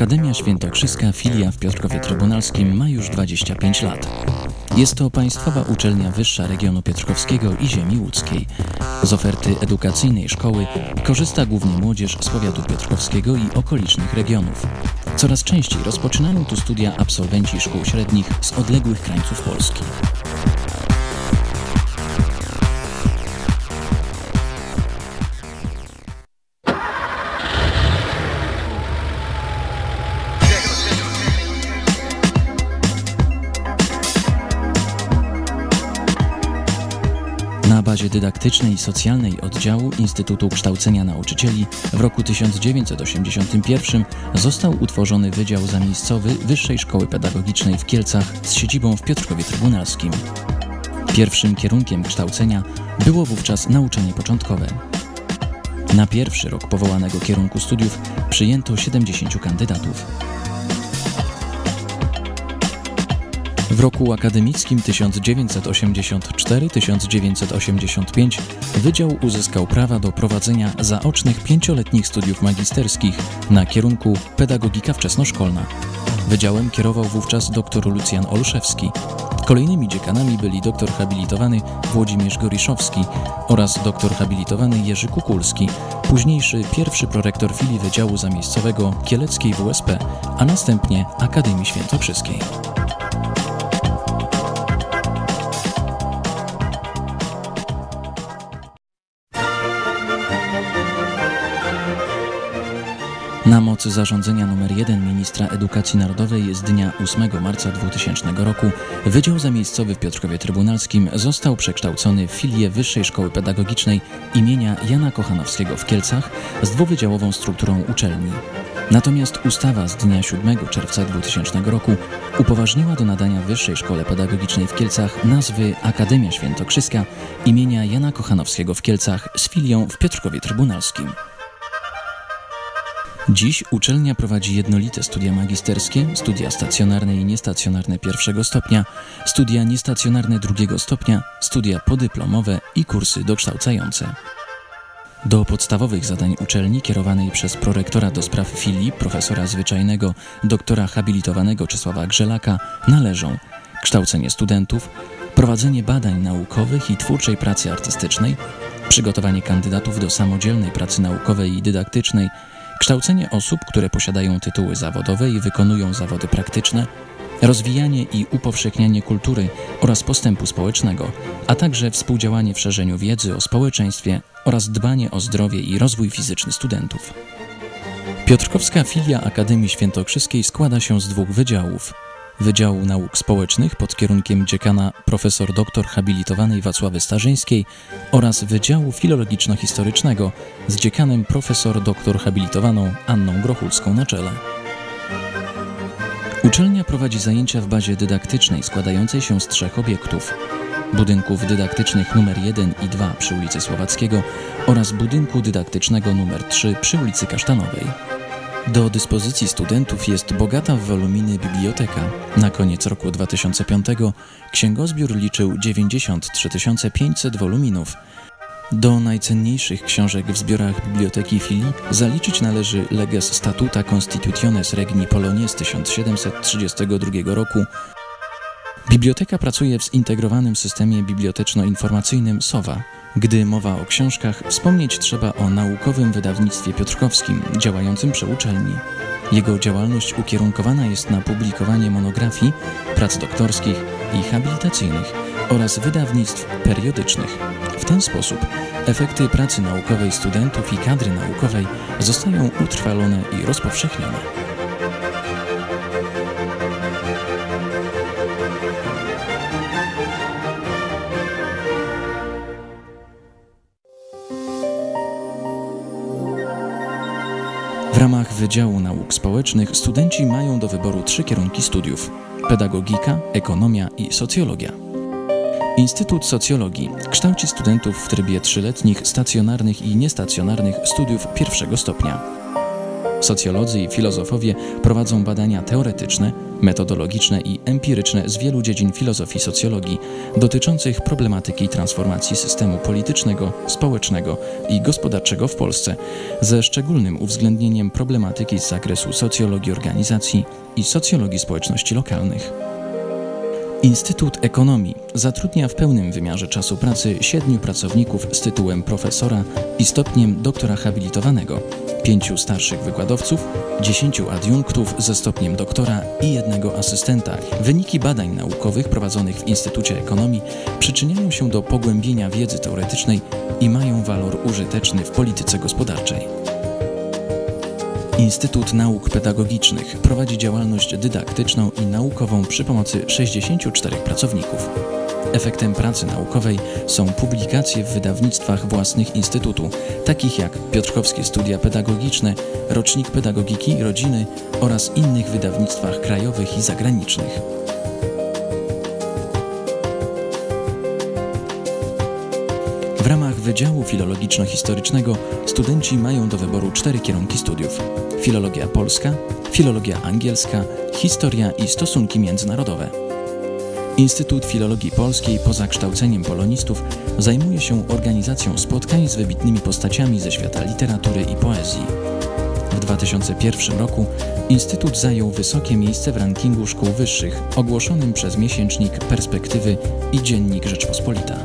Akademia Świętokrzyska filia w Piotrkowie Trybunalskim ma już 25 lat. Jest to państwowa uczelnia wyższa regionu piotrkowskiego i ziemi łódzkiej. Z oferty edukacyjnej szkoły korzysta głównie młodzież z powiatu piotrkowskiego i okolicznych regionów. Coraz częściej rozpoczynają tu studia absolwenci szkół średnich z odległych krańców Polski. Dydaktycznej i socjalnej oddziału Instytutu Kształcenia Nauczycieli w roku 1981 został utworzony Wydział Zamiejscowy Wyższej Szkoły Pedagogicznej w Kielcach z siedzibą w Piotrkowie Trybunalskim. Pierwszym kierunkiem kształcenia było wówczas nauczanie początkowe. Na pierwszy rok powołanego kierunku studiów przyjęto 70 kandydatów. W roku akademickim 1984-1985 Wydział uzyskał prawa do prowadzenia zaocznych pięcioletnich studiów magisterskich na kierunku pedagogika wczesnoszkolna. Wydziałem kierował wówczas dr Lucjan Olszewski. Kolejnymi dziekanami byli doktor habilitowany Włodzimierz Goriszowski oraz doktor habilitowany Jerzy Kukulski, późniejszy pierwszy prorektor filii Wydziału Zamiejscowego Kieleckiej WSP, a następnie Akademii Świętokrzyskiej. Na mocy zarządzenia nr 1 ministra edukacji narodowej z dnia 8 marca 2000 roku Wydział Zamiejscowy w Piotrkowie Trybunalskim został przekształcony w filię Wyższej Szkoły Pedagogicznej imienia Jana Kochanowskiego w Kielcach z dwuwydziałową strukturą uczelni. Natomiast ustawa z dnia 7 czerwca 2000 roku upoważniła do nadania Wyższej Szkole Pedagogicznej w Kielcach nazwy Akademia Świętokrzyska imienia Jana Kochanowskiego w Kielcach z filią w Piotrkowie Trybunalskim. Dziś uczelnia prowadzi jednolite studia magisterskie, studia stacjonarne i niestacjonarne pierwszego stopnia, studia niestacjonarne drugiego stopnia, studia podyplomowe i kursy dokształcające. Do podstawowych zadań uczelni kierowanej przez prorektora do spraw filii profesora zwyczajnego doktora habilitowanego Czesława Grzelaka należą kształcenie studentów, prowadzenie badań naukowych i twórczej pracy artystycznej, przygotowanie kandydatów do samodzielnej pracy naukowej i dydaktycznej, kształcenie osób, które posiadają tytuły zawodowe i wykonują zawody praktyczne, rozwijanie i upowszechnianie kultury oraz postępu społecznego, a także współdziałanie w szerzeniu wiedzy o społeczeństwie oraz dbanie o zdrowie i rozwój fizyczny studentów. Piotrkowska filia Akademii Świętokrzyskiej składa się z dwóch wydziałów. Wydziału Nauk Społecznych pod kierunkiem dziekana profesor doktor habilitowanej Wacławy Starzyńskiej oraz Wydziału Filologiczno-Historycznego z dziekanem profesor doktor habilitowaną Anną Grochulską na czele. Uczelnia prowadzi zajęcia w bazie dydaktycznej składającej się z trzech obiektów. Budynków dydaktycznych numer 1 i 2 przy ulicy Słowackiego oraz budynku dydaktycznego numer 3 przy ulicy Kasztanowej. Do dyspozycji studentów jest bogata w woluminy biblioteka. Na koniec roku 2005 księgozbiór liczył 93 500 woluminów. Do najcenniejszych książek w zbiorach Biblioteki Filii zaliczyć należy Leges Statuta Constitutiones Regni Polonie z 1732 roku. Biblioteka pracuje w zintegrowanym systemie biblioteczno-informacyjnym SOWA. Gdy mowa o książkach, wspomnieć trzeba o naukowym wydawnictwie piotrkowskim działającym przy uczelni. Jego działalność ukierunkowana jest na publikowanie monografii, prac doktorskich i habilitacyjnych oraz wydawnictw periodycznych. W ten sposób efekty pracy naukowej studentów i kadry naukowej zostają utrwalone i rozpowszechnione. W ramach Wydziału Nauk Społecznych studenci mają do wyboru trzy kierunki studiów: pedagogika, ekonomia i socjologia. Instytut Socjologii kształci studentów w trybie trzyletnich stacjonarnych i niestacjonarnych studiów pierwszego stopnia. Socjolodzy i filozofowie prowadzą badania teoretyczne, metodologiczne i empiryczne z wielu dziedzin filozofii socjologii dotyczących problematyki transformacji systemu politycznego, społecznego i gospodarczego w Polsce, ze szczególnym uwzględnieniem problematyki z zakresu socjologii organizacji i socjologii społeczności lokalnych. Instytut Ekonomii zatrudnia w pełnym wymiarze czasu pracy siedmiu pracowników z tytułem profesora i stopniem doktora habilitowanego, pięciu starszych wykładowców, dziesięciu adiunktów ze stopniem doktora i jednego asystenta. Wyniki badań naukowych prowadzonych w Instytucie Ekonomii przyczyniają się do pogłębienia wiedzy teoretycznej i mają walor użyteczny w polityce gospodarczej. Instytut Nauk Pedagogicznych prowadzi działalność dydaktyczną i naukową przy pomocy 64 pracowników. Efektem pracy naukowej są publikacje w wydawnictwach własnych Instytutu, takich jak Piotrkowskie Studia Pedagogiczne, Rocznik Pedagogiki Rodziny oraz innych wydawnictwach krajowych i zagranicznych. Wydziału Filologiczno-Historycznego studenci mają do wyboru cztery kierunki studiów: filologia polska, filologia angielska, historia i stosunki międzynarodowe. Instytut Filologii Polskiej poza kształceniem polonistów zajmuje się organizacją spotkań z wybitnymi postaciami ze świata literatury i poezji. W 2001 roku Instytut zajął wysokie miejsce w rankingu szkół wyższych ogłoszonym przez miesięcznik Perspektywy i Dziennik Rzeczpospolita.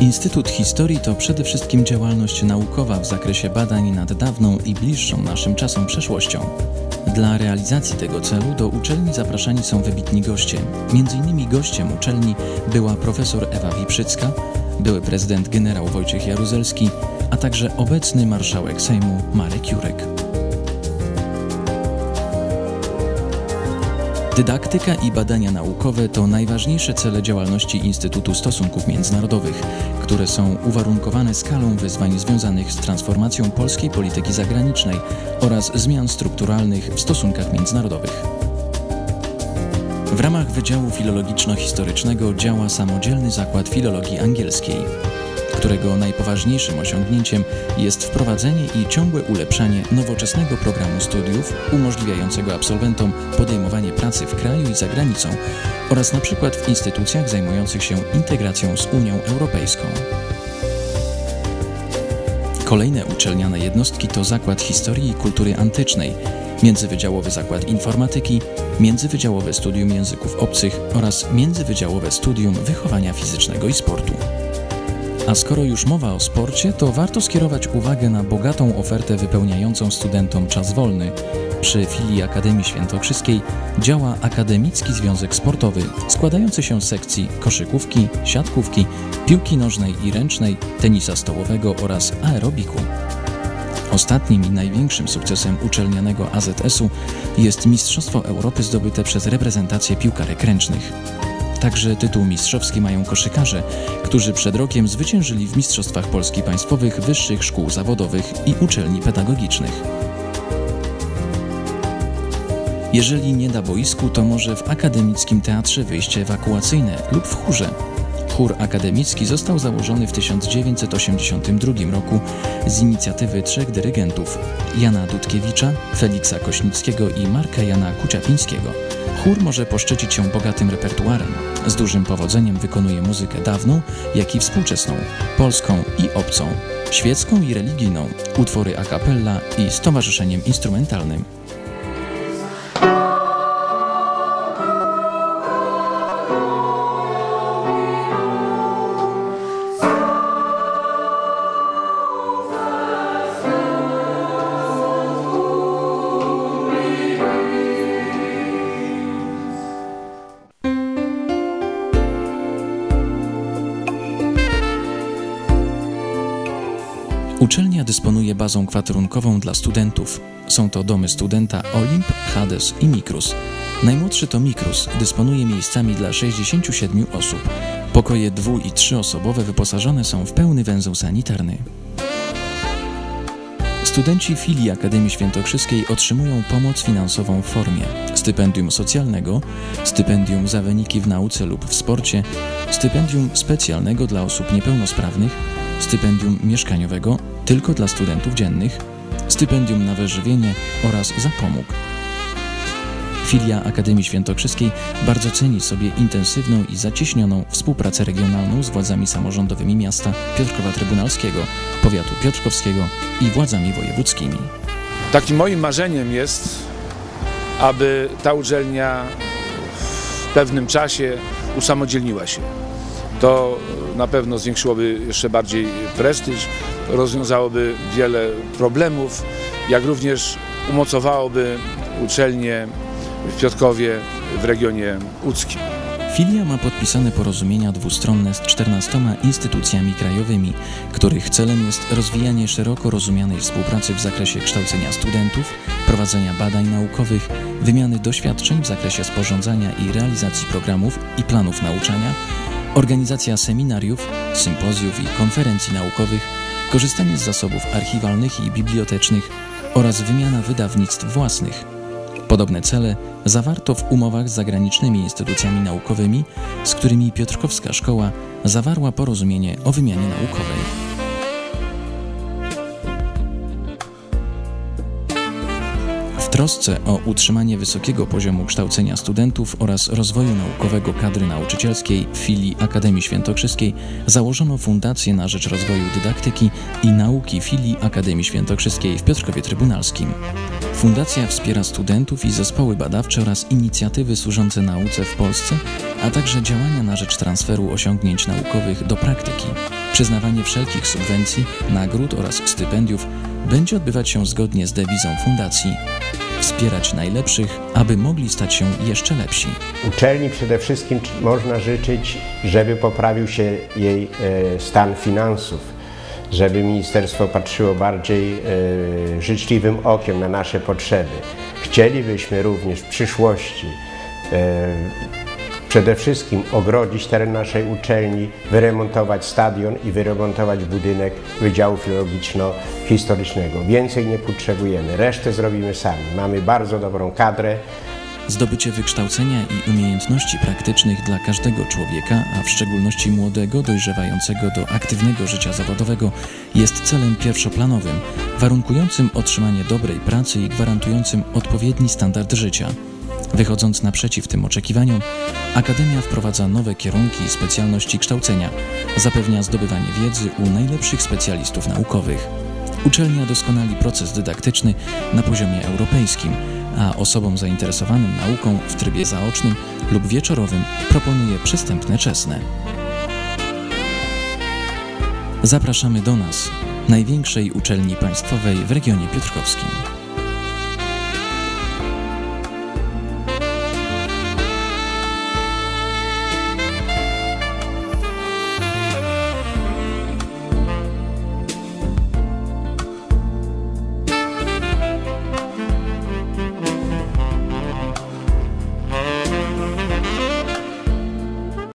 Instytut Historii to przede wszystkim działalność naukowa w zakresie badań nad dawną i bliższą naszym czasom przeszłością. Dla realizacji tego celu do uczelni zapraszani są wybitni goście. Między innymi gościem uczelni była profesor Ewa Wiprzycka, były prezydent generał Wojciech Jaruzelski, a także obecny marszałek Sejmu Marek Jurek. Dydaktyka i badania naukowe to najważniejsze cele działalności Instytutu Stosunków Międzynarodowych, które są uwarunkowane skalą wyzwań związanych z transformacją polskiej polityki zagranicznej oraz zmian strukturalnych w stosunkach międzynarodowych. W ramach Wydziału Filologiczno-Historycznego działa samodzielny Zakład Filologii Angielskiej którego najpoważniejszym osiągnięciem jest wprowadzenie i ciągłe ulepszanie nowoczesnego programu studiów umożliwiającego absolwentom podejmowanie pracy w kraju i za granicą oraz na przykład w instytucjach zajmujących się integracją z Unią Europejską. Kolejne uczelniane jednostki to Zakład Historii i Kultury Antycznej, Międzywydziałowy Zakład Informatyki, Międzywydziałowe Studium Języków Obcych oraz Międzywydziałowe Studium Wychowania Fizycznego i Sportu. A skoro już mowa o sporcie, to warto skierować uwagę na bogatą ofertę wypełniającą studentom czas wolny. Przy filii Akademii Świętokrzyskiej działa Akademicki Związek Sportowy, składający się z sekcji koszykówki, siatkówki, piłki nożnej i ręcznej, tenisa stołowego oraz aerobiku. Ostatnim i największym sukcesem uczelnianego AZS-u jest Mistrzostwo Europy zdobyte przez reprezentację piłkarek ręcznych. Także tytuł mistrzowski mają koszykarze, którzy przed rokiem zwyciężyli w Mistrzostwach Polski Państwowych Wyższych Szkół Zawodowych i Uczelni Pedagogicznych. Jeżeli nie da boisku, to może w akademickim teatrze wyjście ewakuacyjne lub w chórze. Chór akademicki został założony w 1982 roku z inicjatywy trzech dyrygentów Jana Dudkiewicza, Feliksa Kośnickiego i Marka Jana Kuciapińskiego. Chór może poszczycić się bogatym repertuarem. Z dużym powodzeniem wykonuje muzykę dawną, jak i współczesną, polską i obcą, świecką i religijną, utwory a cappella i z towarzyszeniem instrumentalnym. Dysponuje bazą kwaterunkową dla studentów. Są to domy studenta Olimp, Hades i Mikrus. Najmłodszy to Mikrus, dysponuje miejscami dla 67 osób. Pokoje dwu- i trzyosobowe wyposażone są w pełny węzeł sanitarny. Studenci filii Akademii Świętokrzyskiej otrzymują pomoc finansową w formie stypendium socjalnego, stypendium za wyniki w nauce lub w sporcie, stypendium specjalnego dla osób niepełnosprawnych, stypendium mieszkaniowego tylko dla studentów dziennych, stypendium na wyżywienie oraz zapomóg. Filia Akademii Świętokrzyskiej bardzo ceni sobie intensywną i zacieśnioną współpracę regionalną z władzami samorządowymi miasta Piotrkowa Trybunalskiego, powiatu piotrkowskiego i władzami wojewódzkimi. Takim moim marzeniem jest, aby ta uczelnia w pewnym czasie usamodzielniła się. To na pewno zwiększyłoby jeszcze bardziej prestiż, rozwiązałoby wiele problemów, jak również umocowałoby uczelnię w Piotrkowie w regionie łódzkim. Filia ma podpisane porozumienia dwustronne z 14 instytucjami krajowymi, których celem jest rozwijanie szeroko rozumianej współpracy w zakresie kształcenia studentów, prowadzenia badań naukowych, wymiany doświadczeń w zakresie sporządzania i realizacji programów i planów nauczania, organizacja seminariów, sympozjów i konferencji naukowych, korzystanie z zasobów archiwalnych i bibliotecznych oraz wymiana wydawnictw własnych. Podobne cele zawarto w umowach z zagranicznymi instytucjami naukowymi, z którymi Piotrkowska Szkoła zawarła porozumienie o wymianie naukowej. Trosce o utrzymanie wysokiego poziomu kształcenia studentów oraz rozwoju naukowego kadry nauczycielskiej w filii Akademii Świętokrzyskiej założono Fundację na rzecz rozwoju dydaktyki i nauki filii Akademii Świętokrzyskiej w Piotrkowie Trybunalskim. Fundacja wspiera studentów i zespoły badawcze oraz inicjatywy służące nauce w Polsce, a także działania na rzecz transferu osiągnięć naukowych do praktyki. Przyznawanie wszelkich subwencji, nagród oraz stypendiów będzie odbywać się zgodnie z dewizą fundacji wspierać najlepszych, aby mogli stać się jeszcze lepsi. Uczelni przede wszystkim można życzyć, żeby poprawił się jej e, stan finansów, żeby ministerstwo patrzyło bardziej e, życzliwym okiem na nasze potrzeby. Chcielibyśmy również w przyszłości e, przede wszystkim ogrodzić teren naszej uczelni, wyremontować stadion i wyremontować budynek Wydziału Filologiczno-Historycznego. Więcej nie potrzebujemy, resztę zrobimy sami. Mamy bardzo dobrą kadrę. Zdobycie wykształcenia i umiejętności praktycznych dla każdego człowieka, a w szczególności młodego, dojrzewającego do aktywnego życia zawodowego, jest celem pierwszoplanowym, warunkującym otrzymanie dobrej pracy i gwarantującym odpowiedni standard życia. Wychodząc naprzeciw tym oczekiwaniom, Akademia wprowadza nowe kierunki i specjalności kształcenia, zapewnia zdobywanie wiedzy u najlepszych specjalistów naukowych. Uczelnia doskonali proces dydaktyczny na poziomie europejskim, a osobom zainteresowanym nauką w trybie zaocznym lub wieczorowym proponuje przystępne czesne. Zapraszamy do nas, największej uczelni państwowej w regionie piotrkowskim.